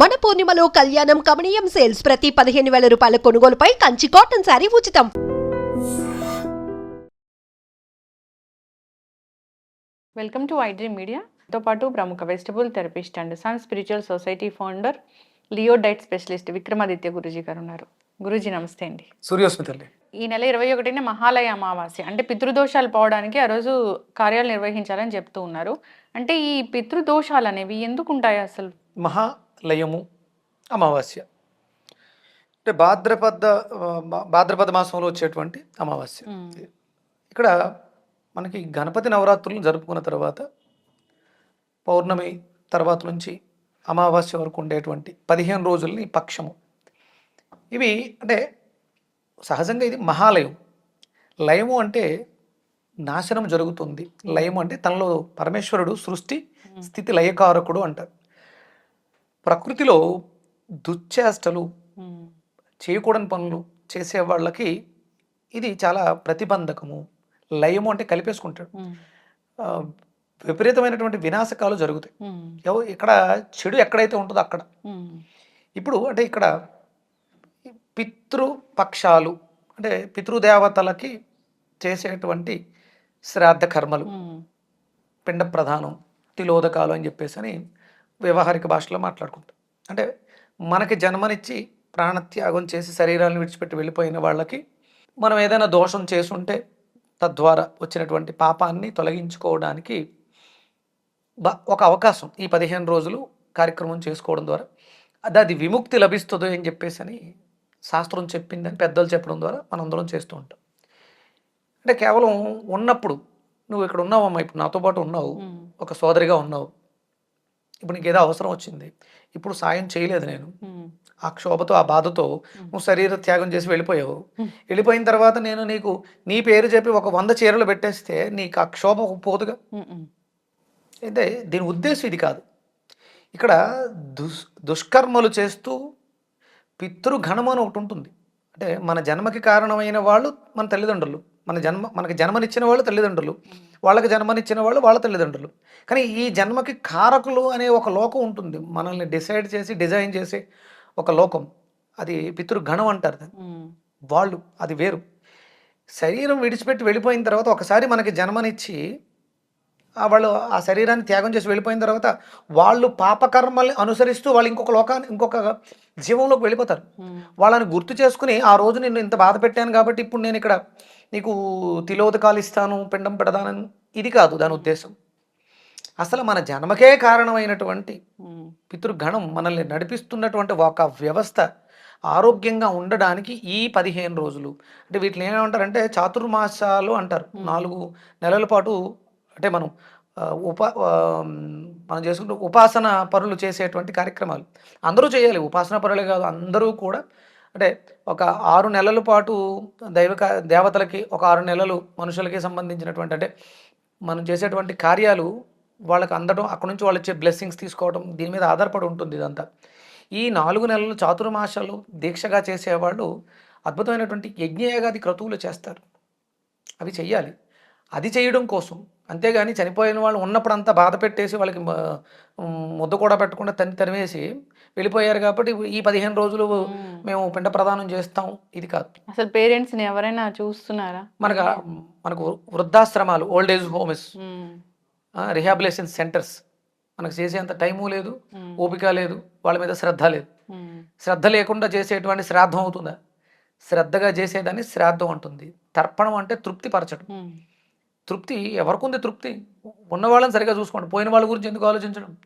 మన పూర్ణిమలో కళ్యాణం కమనీయం సేల్స్ ప్రతి పదిహేను వేల రూపాయల కొనుగోలుపై కంచి కాటన్ శారీ ఉచితం. వెల్కమ్ టు ఐడ్రీ మీడియా తో పాటు ప్రముఖ vegetable therapist and sun spiritual society founder Leo diet specialist Vikramaditya Guruji గారు ఉన్నారు. గురూజీ నమస్తే అండి. సూర్యోస్మి తల్లి. ఈ నెల ఇరవై ఒకటిన మహాలయ అమావాస్య అంటే పితృదోషాలు పోవడానికి ఆ రోజు కార్యాలు నిర్వహించాలని చెప్తూ ఉన్నారు. అంటే ఈ పితృదోషాలు అనేవి ఎందుకు ఉంటాయి అసలు మహాలయము అమావాస్య. అంటే భాద్రపద భాద్రపద మాసంలో వచ్చేటువంటి అమావాస్య. ఇక్కడ మనకి గణపతి నవరాత్రులు జరుపుకున్న తర్వాత పౌర్ణమి తర్వాత నుంచి అమావాస్య వరకు ఉండేటువంటి పదిహేను రోజుల్ని పక్షము. ఇవి అంటే సహజంగా ఇది మహాలయం. లయము అంటే నాశనం జరుగుతుంది. లయము అంటే తనలో పరమేశ్వరుడు సృష్టి స్థితి లయకారకుడు అంటారు. ప్రకృతిలో దుశ్చేష్టలు. చేయకూడని పనులు చేసే వాళ్ళకి ఇది చాలా ప్రతిబంధకము. లయము అంటే కలిపేసుకుంటాడు. విపరీతమైనటువంటి వినాశకాలు జరుగుతాయి. ఇక్కడ చెడు ఎక్కడైతే ఉంటుందో అక్కడ. ఇప్పుడు అంటే ఇక్కడ పితృపక్షాలు అంటే పితృదేవతలకి చేసేటువంటి శ్రాద్ధ కర్మలు. పిండ ప్రధానం తిలోదకాలు అని చెప్పేసి అని వ్యవహారిక భాషలో మాట్లాడుకుంటాం. అంటే మనకి జన్మనిచ్చి ప్రాణత్యాగం చేసి శరీరాలను విడిచిపెట్టి వెళ్ళిపోయిన వాళ్ళకి మనం ఏదైనా దోషం చేసుంటే తద్వారా వచ్చినటువంటి పాపాన్ని తొలగించుకోవడానికి బ- ఒక అవకాశం ఈ పదిహేను రోజులు కార్యక్రమం చేసుకోవడం ద్వారా. అది అది విముక్తి లభిస్తుంది అని చెప్పేసి అని శాస్త్రం చెప్పిందని పెద్దలు చెప్పడం ద్వారా మనందరం చేస్తూ ఉంటాం. అంటే కేవలం ఉన్నప్పుడు నువ్వు ఇక్కడ ఉన్నావమ్మా ఇప్పుడు నాతో పాటు ఉన్నావు. ఒక సోదరిగా ఉన్నావు ఇప్పుడు నీకు ఏదో అవసరం వచ్చింది. ఇప్పుడు సాయం చేయలేదు నేను. ఆ క్షోభతో ఆ బాధతో నువ్వు శరీర త్యాగం చేసి వెళ్ళిపోయావు. వెళ్ళిపోయిన తర్వాత నేను నీకు నీ పేరు చెప్పి ఒక వంద చీరలు పెట్టేస్తే నీకు ఆ క్షోభ పోదుగా. అయితే దీని ఉద్దేశం ఇది కాదు. ఇక్కడ దుష్ దుష్కర్మలు చేస్తూ పితృగణం అని ఒకటి ఉంటుంది. అంటే మన జన్మకి కారణమైన వాళ్ళు మన తల్లిదండ్రులు. మన జన్మ మనకి జన్మనిచ్చిన వాళ్ళు తల్లిదండ్రులు. వాళ్ళకి జన్మనిచ్చిన వాళ్ళు వాళ్ళ తల్లిదండ్రులు. కానీ ఈ జన్మకి కారకులు అనే ఒక లోకం ఉంటుంది. మనల్ని డిసైడ్ చేసి డిజైన్ చేసే ఒక లోకం. అది పితృగణం అంటారు. వాళ్ళు అది వేరు. శరీరం విడిచిపెట్టి వెళ్ళిపోయిన తర్వాత ఒకసారి మనకి జన్మనిచ్చి ఆ వాళ్ళు ఆ శరీరాన్ని త్యాగం చేసి వెళ్ళిపోయిన తర్వాత వాళ్ళు పాపకర్మల్ని అనుసరిస్తూ వాళ్ళు ఇంకొక లోకాన్ని ఇంకొక జీవంలోకి వెళ్ళిపోతారు. వాళ్ళని గుర్తు చేసుకుని ఆ రోజు నిన్ను ఇంత బాధ పెట్టాను కాబట్టి ఇప్పుడు నేను ఇక్కడ నీకు తిలోదకాలు ఇస్తాను పిండం పెడదానని ఇది కాదు దాని ఉద్దేశం. అసలు మన జన్మకే కారణమైనటువంటి. పితృగణం మనల్ని నడిపిస్తున్నటువంటి ఒక వ్యవస్థ ఆరోగ్యంగా ఉండడానికి ఈ పదిహేను రోజులు. అంటే వీటిని ఏమంటారంటే చాతుర్మాసాలు అంటారు. నాలుగు నెలల పాటు అంటే మనం ఉప మనం చేసుకుంటే ఉపాసన పనులు చేసేటువంటి కార్యక్రమాలు. అందరూ చేయాలి. ఉపాసన పనులే కాదు అందరూ కూడా అంటే ఒక ఆరు నెలల పాటు దైవక దేవతలకి ఒక ఆరు నెలలు మనుషులకి సంబంధించినటువంటి అంటే మనం చేసేటువంటి కార్యాలు వాళ్ళకి అందడం అక్కడ నుంచి వాళ్ళు ఇచ్చే బ్లెస్సింగ్స్ తీసుకోవడం దీని మీద ఆధారపడి ఉంటుంది ఇదంతా. ఈ నాలుగు నెలలు చాతుర్మాసాలు దీక్షగా చేసేవాళ్ళు అద్భుతమైనటువంటి యజ్ఞయాగాది క్రతువులు చేస్తారు. అవి చెయ్యాలి. అది చేయడం కోసం. అంతేగాని చనిపోయిన వాళ్ళు ఉన్నప్పుడు అంతా బాధ పెట్టేసి వాళ్ళకి ముద్ద కూడా పెట్టకుండా తని తరివేసి వెళ్ళిపోయారు కాబట్టి ఈ పదిహేను రోజులు మేము. పిండ ప్రదానం చేస్తాం. ఇది కాదు. అసలు పేరెంట్స్ని ఎవరైనా చూస్తున్నారా? మనకు మనకు వృద్ధాశ్రమాలు old age homes. Rehabilitation centres మనకు చేసేంత టైము లేదు. ఓపిక లేదు వాళ్ళ మీద శ్రద్ధ లేదు. శ్రద్ధ లేకుండా చేసేటువంటి శ్రాద్ధం అవుతుందా? శ్రద్ధగా చేసేదాన్ని శ్రాద్ధం అంటుంది. తర్పణం అంటే తృప్తి పరచడం. తృప్తి ఎవరికి ఉంది తృప్తి? ఉన్న వాళ్ళని సరిగా చూసుకోండి. పోయిన వాళ్ళ గురించి ఎందుకు ఆలోచించడం.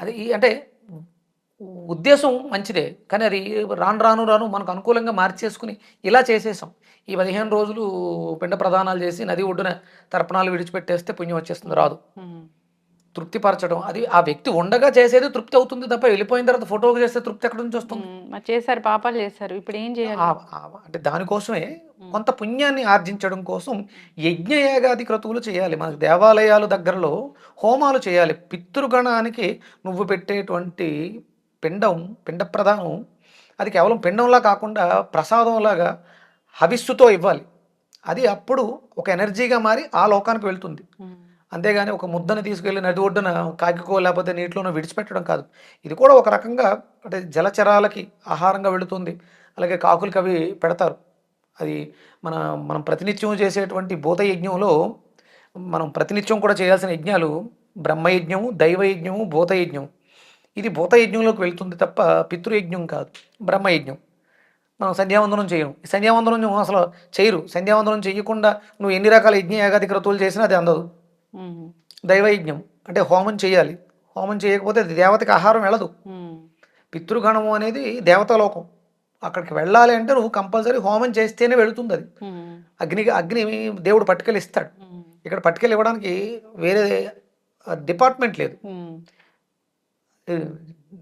అది అంటే ఉద్దేశం మంచిదే. కానీ అది రాను రాను రాను మనకు అనుకూలంగా మార్చేసుకుని ఇలా చేసేసాం. ఈ పదిహేను రోజులు పిండ ప్రదానాలు చేసి నది ఒడ్డున తర్పణాలు విడిచిపెట్టేస్తే పుణ్యం వచ్చేస్తుంది రాదు. తృప్తిపరచడం. అది ఆ వ్యక్తి ఉండగా చేసేది తృప్తి అవుతుంది తప్ప వెళ్ళిపోయిన తర్వాత ఫోటోకి చేస్తే తృప్తి ఎక్కడి నుంచి వస్తుంది? చేశారు పాపాలు చేశారు. ఇప్పుడు ఏం చేయాలి? అంటే దానికోసమే కొంత పుణ్యాన్ని ఆర్జించడం కోసం యజ్ఞయాగాది క్రతువులు చేయాలి. మన దేవాలయాలు దగ్గరలో హోమాలు చేయాలి. పితృగణానికి నువ్వు పెట్టేటువంటి పిండం పిండ ప్రధానం అది కేవలం పిండంలా కాకుండా ప్రసాదంలాగా హవిస్సుతో ఇవ్వాలి. అది అప్పుడు ఒక ఎనర్జీగా మారి ఆ లోకానికి వెళ్తుంది. అంతేగాని ఒక ముద్దని తీసుకెళ్ళి నది ఒడ్డున కాకికో లేకపోతే నీటిలోనో విడిచిపెట్టడం కాదు. ఇది కూడా ఒక రకంగా అంటే జలచరాలకి ఆహారంగా వెళుతుంది. అలాగే కాకులకి అవి పెడతారు. అది మన మనం ప్రతినిత్యం చేసేటువంటి భూత యజ్ఞంలో మనం ప్రతినిత్యం కూడా చేయాల్సిన యజ్ఞాలు బ్రహ్మయజ్ఞము దైవయజ్ఞము భూతయజ్ఞం ఇది భూతయజ్ఞంలోకి వెళ్తుంది తప్ప పితృయజ్ఞం కాదు బ్రహ్మయజ్ఞం. మనం సంధ్యావందనం చేయము. ఈ సంధ్యావందనం అసలు చేయరు. సంధ్యావందనం చేయకుండా నువ్వు ఎన్ని రకాల యజ్ఞ యాగాది క్రతువులు చేసినా అది అందదు. దైవయజ్ఞం అంటే హోమం చేయాలి. హోమం చేయకపోతే అది దేవతకి ఆహారం వెళ్ళదు. పితృగణము అనేది దేవతాలోకం. అక్కడికి వెళ్ళాలి అంటే నువ్వు కంపల్సరీ హోమం చేస్తేనే వెళుతుంది అది. అగ్ని అగ్ని దేవుడు పట్టుకెళ్ళి ఇస్తాడు. ఇక్కడ పట్టుకెళ్ళి ఇవ్వడానికి వేరే డిపార్ట్మెంట్ లేదు.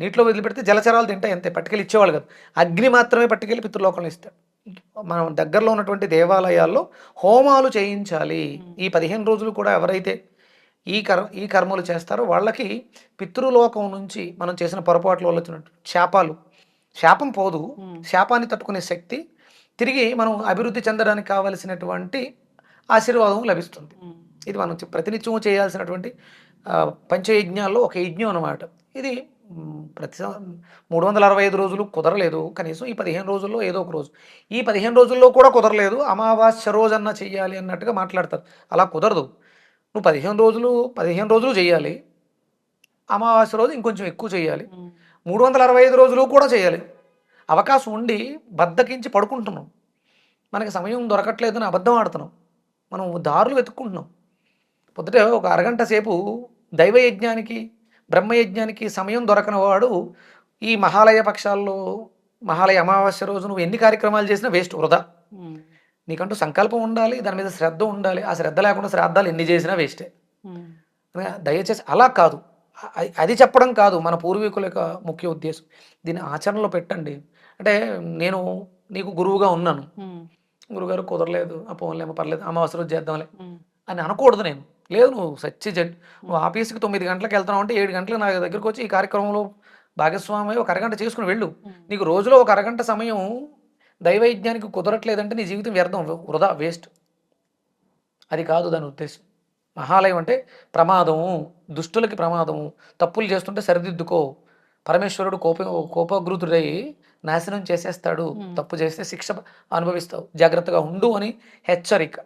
నీటిలో వదిలిపెడితే జలచరాలు తింటాయి అంతే పట్టుకెళ్ళి ఇచ్చేవాళ్ళు కాదు. అగ్ని మాత్రమే పట్టుకెళ్ళి పితృలోకంలో ఇస్తాడు మనం దగ్గరలో ఉన్నటువంటి దేవాలయాల్లో హోమాలు చేయించాలి. ఈ పదిహేను రోజులు కూడా ఎవరైతే ఈ కర్ ఈ కర్మలు చేస్తారో వాళ్ళకి పితృలోకం నుంచి మనం చేసిన పొరపాట్ల వల్ల వచ్చినట్టు శాపాలు. శాపం పోదు. శాపాన్ని తట్టుకునే శక్తి తిరిగి మనం అభివృద్ధి చెందడానికి కావలసినటువంటి ఆశీర్వాదం లభిస్తుంది. ఇది మనం ప్రతినిత్యం చేయాల్సినటువంటి పంచయజ్ఞాల్లో ఒక యజ్ఞం అన్నమాట. ఇది ప్రతి మూడు వందల అరవై ఐదు రోజులు కుదరలేదు. కనీసం ఈ పదిహేను రోజుల్లో ఏదో ఒక రోజు. ఈ పదిహేను రోజుల్లో కూడా కుదరలేదు. అమావాస్య రోజన్నా చెయ్యాలి అన్నట్టుగా మాట్లాడతారు. అలా కుదరదు. నువ్వు పదిహేను రోజులు పదిహేను రోజులు చేయాలి అమావాస్య రోజు ఇంకొంచెం ఎక్కువ చేయాలి మూడు వందల అరవై ఐదు రోజులు కూడా చేయాలి అవకాశం ఉండి బద్దకించి పడుకుంటున్నాం. మనకి సమయం దొరకట్లేదని అబద్ధం ఆడుతున్నాం. మనం దారులు వెతుక్కుంటున్నాం. పొద్దుటే ఒక అరగంట సేపు దైవయజ్ఞానికి బ్రహ్మయజ్ఞానికి సమయం దొరకని వాడు ఈ మహాలయ పక్షాల్లో మహాలయ అమావాస్య రోజు నువ్వు ఎన్ని కార్యక్రమాలు చేసినా వేస్ట్ వృధా. నీకంటూ సంకల్పం ఉండాలి దాని మీద శ్రద్ధ ఉండాలి. ఆ శ్రద్ధ లేకుండా శ్రాద్ధాలు ఎన్ని చేసినా వేస్టే. దయచేసి అలా కాదు. అది చెప్పడం కాదు మన పూర్వీకుల యొక్క ముఖ్య ఉద్దేశం. దీన్ని ఆచరణలో పెట్టండి. అంటే నేను నీకు గురువుగా ఉన్నాను. గురుగారు కుదరలేదు ఆ పోన్లేమో పర్లేదు అమావాస్య రోజు చేద్దాంలే అని అనకూడదు నేను. లేదు నువ్వు సచ్చి జడ్ నువ్వు ఆఫీస్కి తొమ్మిది గంటలకు వెళ్తున్నావు అంటే ఏడు గంటలకు నా దగ్గరకు వచ్చి ఈ కార్యక్రమంలో భాగస్వామి ఒక అరగంట చేసుకుని వెళ్ళు. నీకు రోజులో ఒక అరగంట సమయం దైవయజ్ఞానికి కుదరట్లేదంటే నీ జీవితం వ్యర్థం వృధా వేస్ట్. అది కాదు దాని ఉద్దేశం. మహాలయం అంటే ప్రమాదము దుష్టులకి ప్రమాదము. తప్పులు చేస్తుంటే సరిదిద్దుకో. పరమేశ్వరుడు కోప కోపగ్రుతుడై నాశనం చేసేస్తాడు. తప్పు చేస్తే శిక్ష అనుభవిస్తావు. జాగ్రత్తగా ఉండు అని హెచ్చరిక.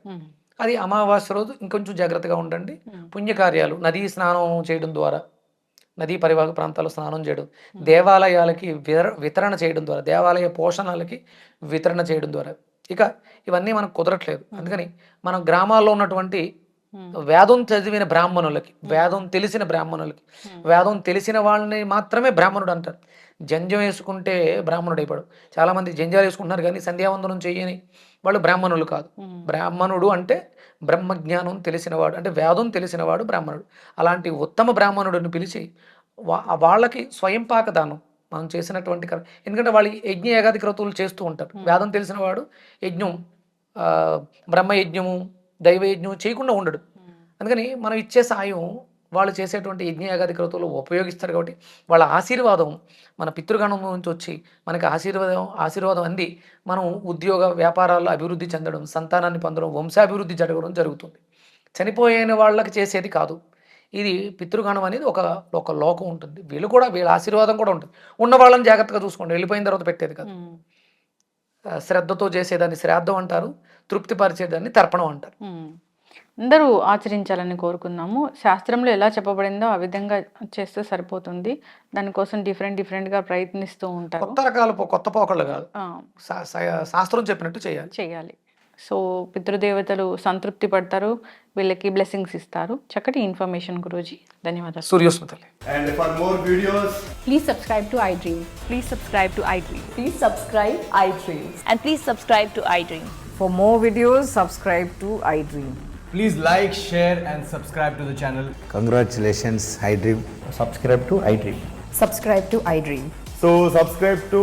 అది అమావాస్య రోజు ఇంకొంచెం జాగ్రత్తగా ఉండండి. పుణ్యకార్యాలు నదీ స్నానం చేయడం ద్వారా నదీ పరివాహక ప్రాంతాల్లో స్నానం చేయడం దేవాలయాలకి వితరణ చేయడం ద్వారా దేవాలయ పోషణలకి వితరణ చేయడం ద్వారా. ఇక ఇవన్నీ మనకు కుదరట్లేదు. అందుకని మన గ్రామాల్లో ఉన్నటువంటి వేదం చదివిన బ్రాహ్మణులకి వేదం తెలిసిన బ్రాహ్మణులకి వేదం తెలిసిన వాళ్ళని మాత్రమే బ్రాహ్మణుడు అంటారు. జంజం వేసుకుంటే బ్రాహ్మణుడు అయిపోయాడు చాలామంది జంజాలు వేసుకుంటున్నారు కానీ సంధ్యావందనం చేయని వాళ్ళు బ్రాహ్మణులు కాదు. బ్రాహ్మణుడు అంటే బ్రహ్మజ్ఞానం తెలిసినవాడు అంటే వేదం తెలిసినవాడు బ్రాహ్మణుడు. అలాంటి ఉత్తమ బ్రాహ్మణుడిని పిలిచి వా- వాళ్ళకి స్వయం దానం మనం చేసినటువంటి ఎందుకంటే వాళ్ళు యజ్ఞ ఏగాది క్రతువులు చేస్తూ ఉంటారు. వేదం తెలిసినవాడు యజ్ఞం బ్రహ్మయజ్ఞము దైవయజ్ఞం చేయకుండా ఉండడు. ఉమ్, అందుకని మనం ఇచ్చే సాయం వాళ్ళు చేసేటువంటి యజ్ఞ యాగాది క్రతువులు ఉపయోగిస్తారు కాబట్టి వాళ్ళ ఆశీర్వాదం మన పితృగణం నుంచి వచ్చి మనకి ఆశీర్వాదం ఆశీర్వాదం అంది మనం ఉద్యోగ వ్యాపారాల్లో అభివృద్ధి చెందడం సంతానాన్ని పొందడం వంశాభివృద్ధి జరగడం జరుగుతుంది. చనిపోయిన వాళ్ళకి చేసేది కాదు. ఇది పితృగణం అనేది ఒక ఒక లోకం ఉంటుంది. వీళ్ళు కూడా వీళ్ళ ఆశీర్వాదం కూడా ఉంటుంది. ఉన్న వాళ్ళని జాగ్రత్తగా చూసుకోండి. వెళ్ళిపోయిన తర్వాత పెట్టేది కాదు. ఆ, శ్రద్ధతో చేసేదాన్ని శ్రాద్ధం అంటారు తృప్తిపరిచేదాన్ని తర్పణం అంటారు. అందరూ ఆచరించాలని కోరుకుందాము శాస్త్రంలో ఎలా చెప్పబడిందో ఆ విధంగా చేస్తే సరిపోతుంది. దానికోసం డిఫరెంట్ డిఫరెంట్గా ప్రయత్నిస్తూ ఉంటారు. కొత్త రకాల కొత్త పోకళ్ళు కాదు. శాస్త్రం చెప్పినట్టు చేయాలి. చేయాలి. సో పితృదేవతలు సంతృప్తి పడతారు వీళ్ళకి బ్లెస్సింగ్స్ ఇస్తారు. చక్కటి ఇన్ఫర్మేషన్ గురుజీ. ధన్యవాదాలు. సూర్యోస్మతలి. And for more videos please subscribe to iDream please subscribe to iDream please subscribe iDream and please subscribe to iDream for more videos subscribe to iDream please like share and subscribe to the channel congratulations iDream subscribe to iDream subscribe to iDream so subscribe to